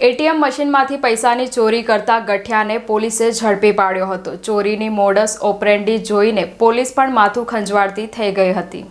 ATM મશીનમાંથી પૈસાની ચોરી કરતા ગઠિયાને પોલીસે ઝડપી પાડ્યો હતો. ચોરીની મોડસ ઓપરેન્ડી જોઈને પોલીસ પણ માથું ખંજવાળતી થઈ ગઈ હતી.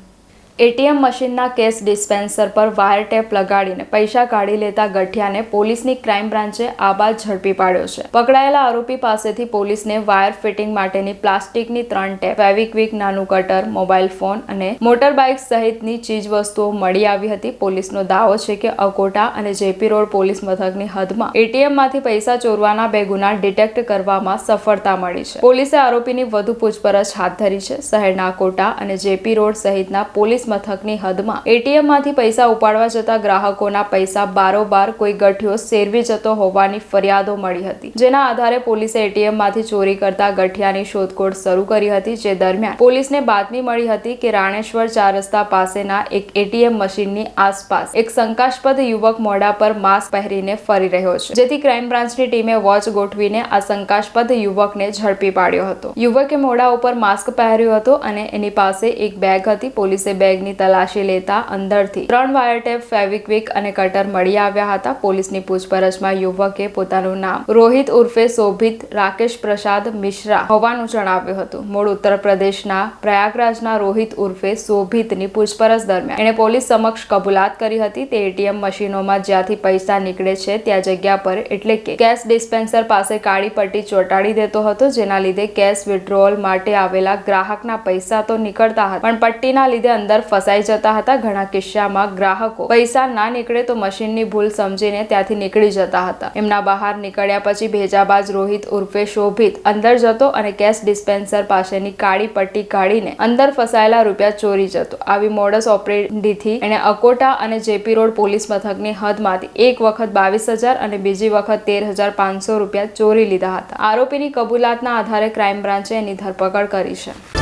એટીએમ મશીનના કેશ ડિસ્પેન્સર પર વાયર ટેપ લગાડીને પૈસા કાઢી લેતા ગઠિયાને પોલીસની ક્રાઇમ બ્રાન્ચે આબાદ ઝડપી પાડ્યો છે. પકડાયેલા આરોપી પાસેથી પોલીસને વાયર ફિટિંગ માટેની પ્લાસ્ટિકની ત્રણ ટેપ, ફેવિક્વિક નાનું કટર મોબાઈલ ફોન અને મોટર બાઇક સહિતની ચીજ વસ્તુઓ મળી આવી હતી. પોલીસનો દાવો છે કે અકોટા અને જેપી રોડ પોલીસ મથકની હદમાં એટીએમમાંથી પૈસા ચોરવાના બે ગુના ડિટેક્ટ કરવામાં સફળતા મળી છે. પોલીસે આરોપીની વધુ પૂછપરછ હાથ ધરી છે. શહેરના કોટા અને જેપી રોડ સહિતના પોલીસ મથકની હદમાં એટીએમમાંથી પૈસા ઉપાડવા જતા ગ્રાહકોના પૈસા બારોબાર કોઈ ગઠિયો સેરવી જતો હોવાની ફરિયાદો મળી હતી. જેના આધારે પોલીસે એટીએમમાંથી ચોરી કરતા ગઠિયાની શોધખોળ શરૂ કરી હતી, જે દરમિયાન પોલીસને બાતમી મળી હતી કે રાણેશ્વર ચાર રસ્તા પાસેના એક એટીએમ મશીનની આસપાસ એક શંકાસ્પદ યુવક મોઢા પર માસ્ક પહેરીને ફરી રહ્યો છે. જેથી ક્રાઇમ બ્રાન્ચની ટીમે વોચ ગોઠવીને આ શંકાસ્પદ યુવકને ઝડપી પાડ્યો હતો. યુવકે મોઢા ઉપર માસ્ક પહેર્યું હતું અને એની પાસે એક બેગ હતી. પોલીસે બેગની તલાશી લેતા અંદરથી ત્રણ વાયરટેપ ફેવિક્વિક અને કટર મળી આવ્યા હતા. પોલીસની પૂછપરછમાં યુવકે પોતાનું નામ રોહિત ઉર્ફે શોભિત રાકેશ પ્રસાદ મિશ્રા હોવાનું જણાવ્યું હતું. મૂળ ઉત્તર પ્રદેશના પ્રયાગરાજના રોહિત ઉર્ફે શોભિતની પૂછપરછ દરમિયાન એણે પોલીસ સમક્ષ કબૂલાત કરી હતી. તે એટીએમ મશીનોમાં જ્યાંથી પૈસા નીકળે છે, ત્યાં જગ્યા પર એટલે કે કેશ ડિસ્પેન્સર પાસે કાળી પટ્ટી ચોંટાડી દેતો હતો, જેના લીધે કેશ વિડ્રોવલ માટે આવેલા ગ્રાહકના પૈસા તો નીકળતા હતા, પણ પટ્ટીના લીધે અંદર ફસાઈ જતા હતા. ઘણા કિસ્સામાં ગ્રાહકો પૈસા ના નીકળે તો મશીનની ભૂલ સમજીને ત્યાંથી નીકળી જતા હતા. એમના બહાર નીકળ્યા પછી ભેજાબાજ રોહિત ઉર્ફે શોભિત અંદર જતો અને કેશ ડિસ્પેન્સર પાસેની કાળી પટ્ટી કાઢીને અંદર ફસાયેલા રૂપિયા ચોરી જતો. આવી મોડસ ઓપરેન્ડીથી એણે અકોટા અને જેપી રોડ પોલીસ મથકની હદમાંથી એક વખત બાવીસ હજાર અને બીજી વખત તેર હજાર પાંચસો રૂપિયા ચોરી લીધા હતા. આરોપીની કબૂલાતના આધારે ક્રાઇમ બ્રાન્ચે એની ધરપકડ કરી છે.